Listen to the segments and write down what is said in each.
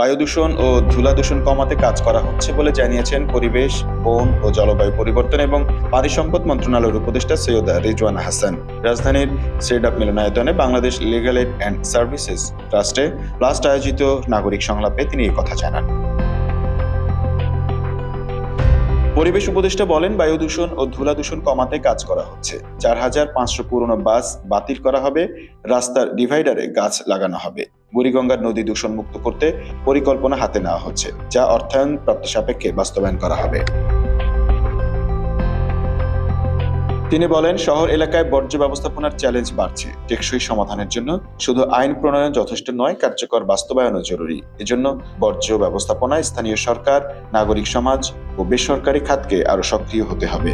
বায়ু দূষণ ও ধুলা দূষণ কমাতে কাজ করা হচ্ছে বলে জানিয়েছেন পরিবেশ, বন ও জলবায়ু পরিবর্তন এবং পানি সম্পদ মন্ত্রণালয়ের উপদেষ্টা সৈয়দা রিজওয়ান হাসান। রাজধানীর সেডাপ মিলনায়তনে Bangladesh legal aid and services ট্রাস্টে last আয়োজিত নাগরিক সংলাপে তিনি কথা জানান। পরিবেশ উপদেষ্টা বলেন, বায়ু দূষণ ও ধুলা দূষণ কমাতে কাজ করা হচ্ছে। চার হাজার পাঁচশো পুরনো বাস বাতিল করা হবে, রাস্তার ডিভাইডারে গাছ লাগানো হবে। বুড়িগঙ্গার নদী দূষণ মুক্ত করতে পরিকল্পনা হাতে নেওয়া হচ্ছে, যা অর্থায়ন প্রাপ্ত সাপেক্ষে বাস্তবায়ন করা হবে। তিনি বলেন, শহর এলাকায় বর্জ্য ব্যবস্থাপনার চ্যালেঞ্জ বাড়ছে। টেকসই সমাধানের জন্য শুধু আইন প্রণয়ন যথেষ্ট নয়, কার্যকর বাস্তবায়নও জরুরি। এজন্য বর্জ্য ব্যবস্থাপনায় স্থানীয় সরকার, নাগরিক সমাজ ও বেসরকারি খাতকে আরও সক্রিয় হতে হবে।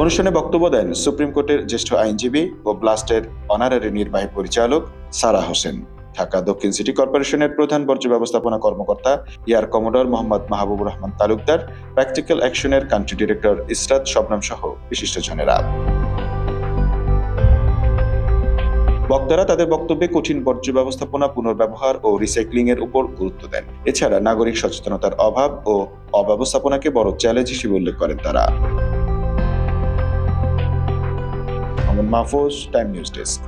অনুষ্ঠানে বক্তব্য দেন সুপ্রিম কোর্টের জ্যেষ্ঠ আইনজীবী ও ব্লাস্টের অনারারি নির্বাহী পরিচালক সারা হোসেন। ঢাকা দক্ষিণ সিটি কর্পোরেশনের প্রধান বর্জ্য ব্যবস্থাপনা কর্মকর্তা air commodore Mohammad Mahbubur Rahman Talukdar, practical অ্যাকশনের কান্ট্রি ডিরেক্টর ইসরাত শবনম সহ বিশিষ্টজনেরা। বক্তারা তাদের বক্তব্যে কঠিন বর্জ্য ব্যবস্থাপনা, পুনর্ব্যবহার ও রিসাইক্লিং এর উপর গুরুত্ব দেন। এছাড়া নাগরিক সচেতনতার অভাব ও অব্যবস্থাপনাকে বড় চ্যালেঞ্জ হিসেবে উল্লেখ করেন তারা। Mahfuz, time news desk.